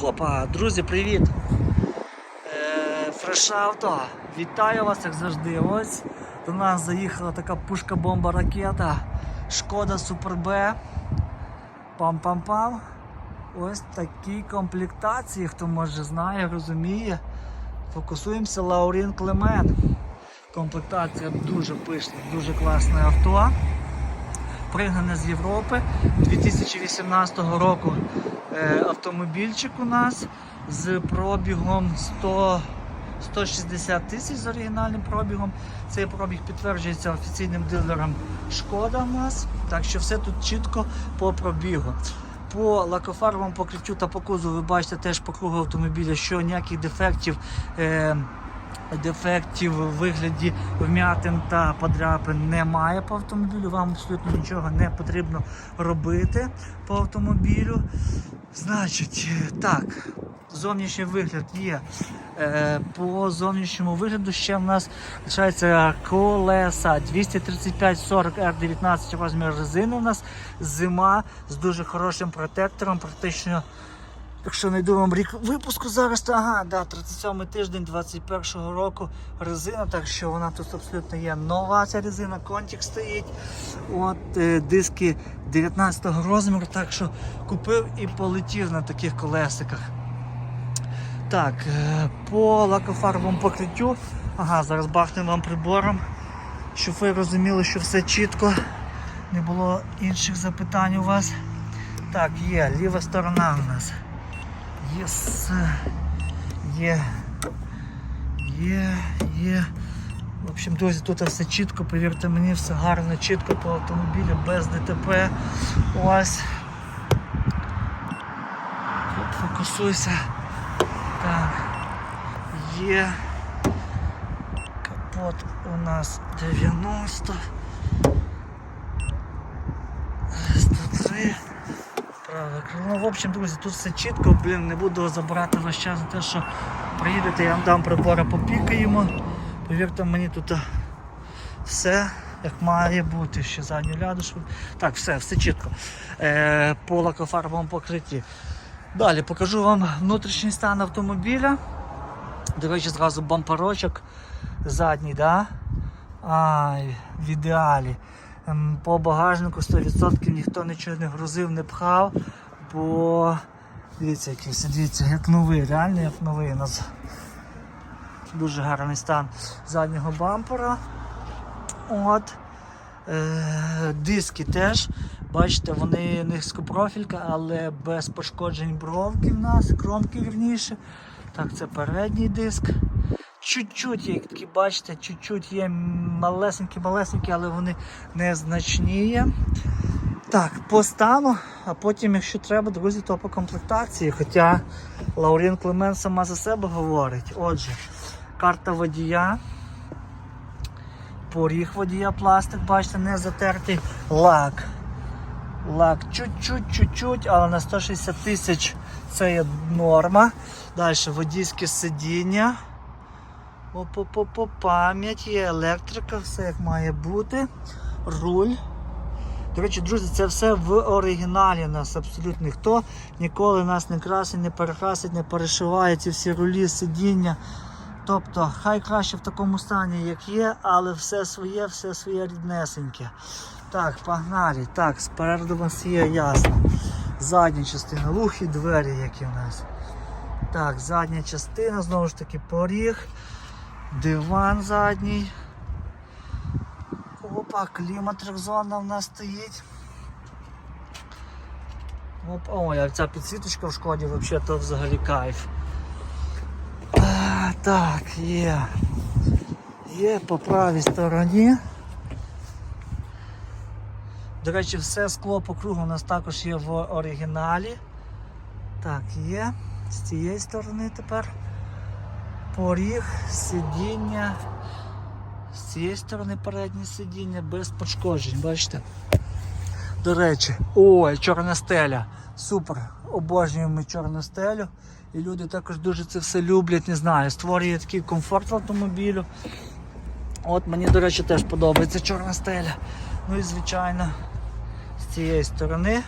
Хопа, друзі, привіт! Е, Фреш Авто, вітаю вас, як завжди. Ось до нас заїхала така пушка-бомба ракета Шкода Супер Б. Пам-пам-пам. Ось такі комплектації, хто може знає, розуміє. Фокусуємося Лаурін Клемен. Комплектація дуже пишна, дуже класне авто пригнане з Європи 2018 року автомобільчик у нас з пробігом 100, 160 тисяч з оригінальним пробігом. Цей пробіг підтверджується офіційним дилером Шкода у нас. Так що все тут чітко по пробігу. По лакофарбовому покриттю та по кузову ви бачите теж по кругу автомобіля, що ніяких дефектів. Е, дефектів у вигляді вм'ятин та подряпин немає по автомобілю. Вам абсолютно нічого не потрібно робити по автомобілю. Значить, е, так, зовнішній вигляд є. Е, По зовнішньому вигляду ще в нас лишається колеса 235-40 R19 розмір резини. У нас зима з дуже хорошим протектором, практично. Якщо не йду вам рік випуску зараз, ага, да, 37 тиждень 21-го року резина, так що вона тут абсолютно є нова ця резина, контік стоїть. От е, диски 19-го розміру, так що купив і полетів на таких колесиках. Так, е, по лакофарбовому покриттю. Ага, зараз бахнемо вам прибором, щоб ви розуміли, що все чітко, не було інших запитань у вас. Так, є, ліва сторона у нас. Єс. Є. Є, є. В общем, друзі, тут все чітко, повірте мені, все гарно, чітко по автомобілю, без ДТП. Ось. Фокусуйся. Так. Є. Капот у нас 90. Ну, в общем, друзі, тут все чітко, блін, не буду забирати ваш час за те, що приїдете, я вам дам прибори, попікаємо. Повірте мені, тут все як має бути, ще задню лядушку. Так, все, все чітко. Е, по лакофарбовому покритті. Далі покажу вам внутрішній стан автомобіля. До речі, зразу бамперочок задній, да? Ай, в ідеалі. Ем, По багажнику 100% ніхто нічого не грузив, не пхав, бо дивіться, який все, дивіться, як новий, реально як новий у нас. Дуже гарний стан заднього бампера. От. Е, диски теж. Бачите, вони низькопрофілька, але без пошкоджень бровки в нас, кромки вірніше. Так, це передній диск. Чуть-чуть є такі, бачите, чуть-чуть є малесенькі-малесенькі, але вони незначні є. Так, по стану, а потім, якщо треба, друзі, то по комплектації. Хоча Лаурін Клемен сама за себе говорить. Отже, карта водія. Поріг водія пластик, бачите, не затертий лак. Лак чуть-чуть, чуть-чуть, але на 160 тисяч це є норма. Далі водійське сидіння. Опо-по-по, пам'ять є, електрика, все як має бути. Руль. До речі, друзі, це все в оригіналі у нас абсолютно ніхто ніколи нас не красить, не перекрасить, не перешиває ці всі рулі, сидіння. Тобто, хай краще в такому стані, як є, але все своє, все своє ріднесеньке. Так, погнали. Так, спереду у нас є ясно. Задня частина, лухі двері, які у нас. Так, задня частина, знову ж таки, поріг, диван задній. Опа, кліматрикзона в нас стоїть. Оп, ой, а ця підсвіточка в шкоді взагалі то взагалі кайф. А, так, є. Є по правій стороні. До речі, все скло по кругу у нас також є в оригіналі. Так, є. З цієї сторони тепер поріг, сидіння. З цієї сторони переднє сидіння без пошкоджень, бачите? До речі, ой, чорна стеля. Супер. Обожнюємо чорну стелю. І люди також дуже це все люблять, не знаю, створює такий комфорт в автомобілю. От мені, до речі, теж подобається чорна стеля. Ну і звичайно, з цієї сторони.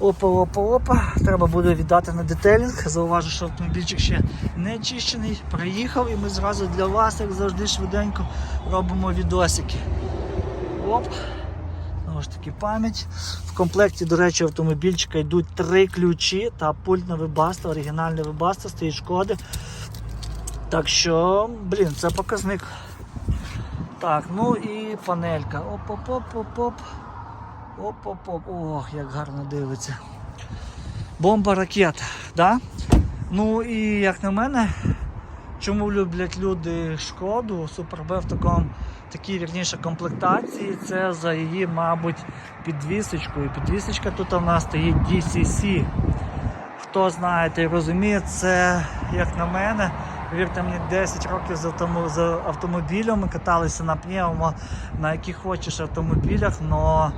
Опа, опа, опа. Треба буде віддати на детелінг. Зауважу, що автомобільчик ще не чищений. Приїхав і ми зразу для вас, як завжди, швиденько робимо відосики. Оп. Знову ж таки пам'ять. В комплекті, до речі, автомобільчика йдуть три ключі та пульт на вебаста, оригінальний вебаста, стоїть шкоди. Так що, блін, це показник. Так, ну і панелька. Оп-оп-оп-оп-оп. Оп-оп-оп. Ох, як гарно дивиться. Бомба ракета, да? Ну і як на мене, чому люблять люди шкоду Супер Б в такому такій вірніше комплектації, це за її, мабуть, підвісочкою. Підвісочка тут у нас стоїть DCC. Хто знає і розуміє, це, як на мене, Повірте мені, 10 років з, автому, з автомобілем ми каталися на пневмо, на яких хочеш автомобілях, але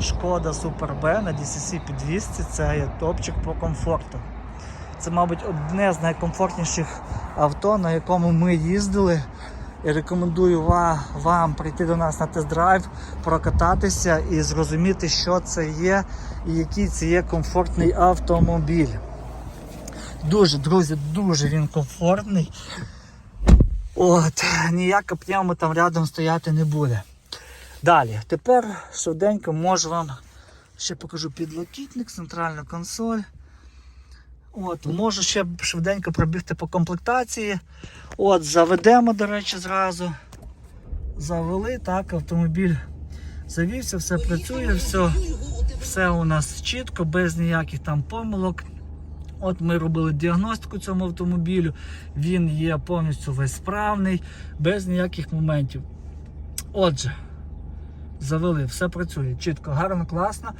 шкода Super B на DCC підвісці це є топчик по комфорту. Це, мабуть, одне з найкомфортніших авто, на якому ми їздили. І рекомендую ва- вам прийти до нас на тест-драйв, прокататися і зрозуміти, що це є і який це є комфортний автомобіль. Дуже, друзі, дуже він комфортний. От, ніяка пневма там рядом стояти не буде. Далі, тепер швиденько можу вам ще покажу підлокітник, центральну консоль. От, можу ще швиденько пробігти по комплектації. От, заведемо, до речі, зразу. Завели, так, автомобіль завівся, все працює, все, все у нас чітко, без ніяких там помилок. От ми робили діагностику цьому автомобілю. Він є повністю весь справний, без ніяких моментів. Отже, завели, все працює чітко, гарно, класно.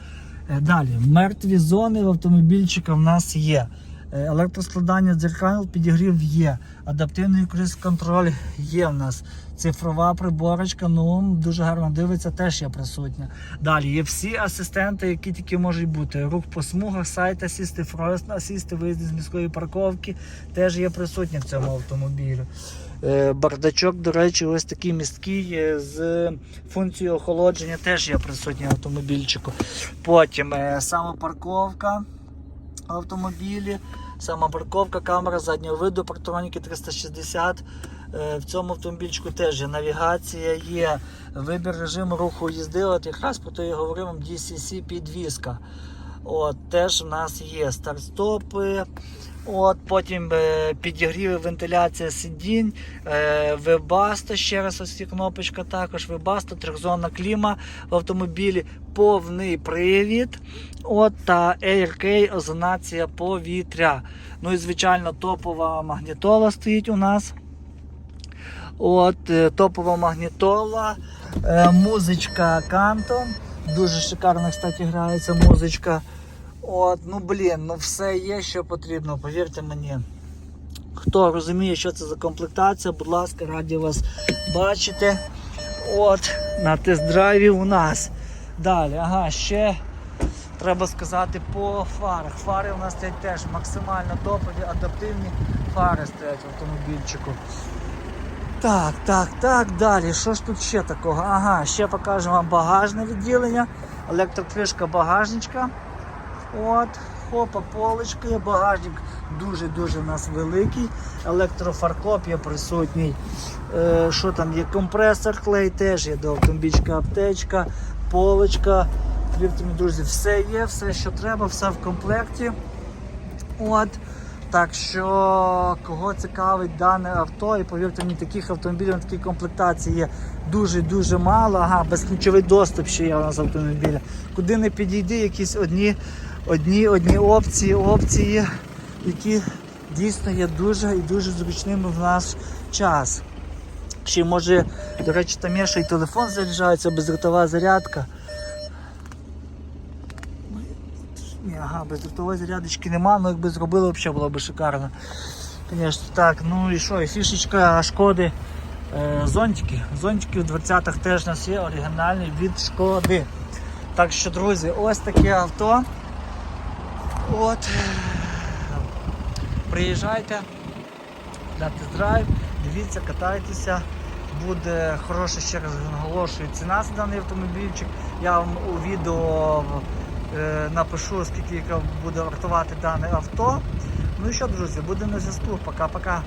Е, Далі, мертві зони в автомобільчика в нас є. Е, Електроскладання дзеркал, підігрів є. Адаптивний круїз-контроль є в нас. Цифрова приборочка, ну дуже гарно дивиться, теж є присутня. Далі є всі асистенти, які тільки можуть бути. Рух по смугах, сайт асісти, фрост асісти, виїзди з міської парковки теж є присутні в цьому автомобілі. Е, Бардачок, до речі, ось такий місткий е, з функцією охолодження теж є присутній автомобільчику. Потім самопарковка автомобілі, сама парковка, камера заднього виду, партроніки 360. Е, В цьому автомобільчику теж є навігація, є вибір режиму руху їзди. От якраз про то я говорив DCC підвізка. От, теж в нас є старт-стопи. От, потім е, підігріви, вентиляція сидінь, е, Webasto, ще раз ось кнопочка також, Webasto, трьохзонна кліма в автомобілі, повний привід. От, та AirK, озонація повітря. Ну і звичайно топова магнітола стоїть у нас. От, е, топова магнітола, е, музичка Кантон. Дуже шикарно, кстати, грається музичка. От, ну блін, ну все є, що потрібно, повірте мені. Хто розуміє, що це за комплектація, будь ласка, раді вас бачити. От, на тест-драйві у нас. Далі, ага, ще треба сказати по фарах. Фари у нас стоять теж максимально топові, адаптивні фари стоять в автомобільчику. Так, так, так, далі. Що ж тут ще такого? Ага, ще покажу вам багажне відділення, електрокришка багажничка. От, хопа, поличка є, багажник дуже-дуже у нас великий. Електрофаркоп є присутній. Е, що там є? Компресор клей теж є до автомобільчика аптечка, поличка. Повірте мені, друзі, все є, все, що треба, все в комплекті. От. Так що, кого цікавить дане авто, і повірте мені, таких автомобілів на такій комплектації є дуже-дуже мало. Ага, безключовий доступ ще є у нас автомобіля. Куди не підійди, якісь одні, одні, одні опції, опції, які дійсно є дуже і дуже зручними в наш час. Ще може, до речі, там є ще й телефон заряджається, бездротова зарядка. Ні, ага, бездротової зарядочки нема, але якби зробили, взагалі було б шикарно. Звісно, так, ну і що, і фішечка шкоди. Е, зонтики. Зонтики в 20-х теж у нас є оригінальні від шкоди. Так що, друзі, ось таке авто. От. Приїжджайте на тест-драйв, дивіться, катайтеся. Буде хороша, ще раз наголошую, ціна за даний автомобільчик. Я вам у відео е, напишу, скільки буде вартувати дане авто. Ну і що, друзі, будемо на зв'язку. Пока-пока.